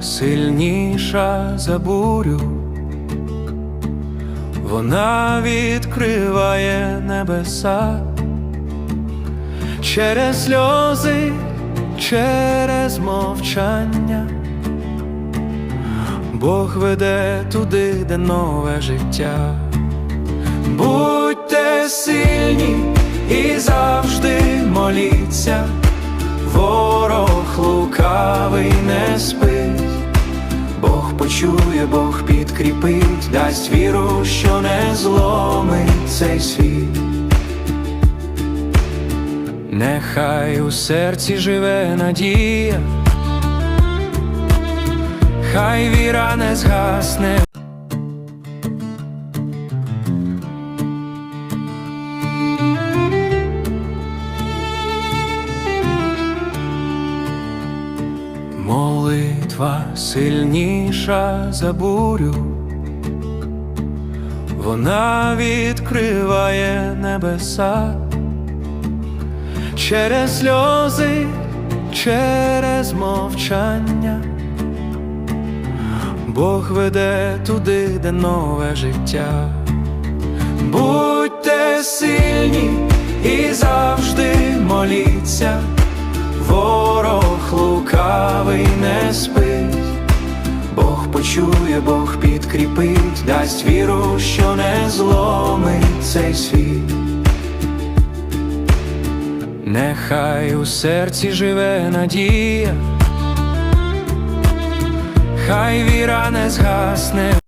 сильніша за бурю, вона відкриває небеса через сльози, через мовчання. Бог веде туди, де нове життя. Будьте сильні і завжди моліться, ворог лукавий не спить, почує, Бог підкріпить, дасть віру, що не зломить цей світ. Нехай у серці живе надія, хай віра не згасне. Молитва сильніша за бурю, вона відкриває небеса через сльози, через мовчання. Бог веде туди, де нове життя. Будьте сильні і завжди моліться, лукавий не спить, Бог почує, Бог підкріпить, дасть віру, що не зломить цей світ. Нехай у серці живе надія, хай віра не згасне.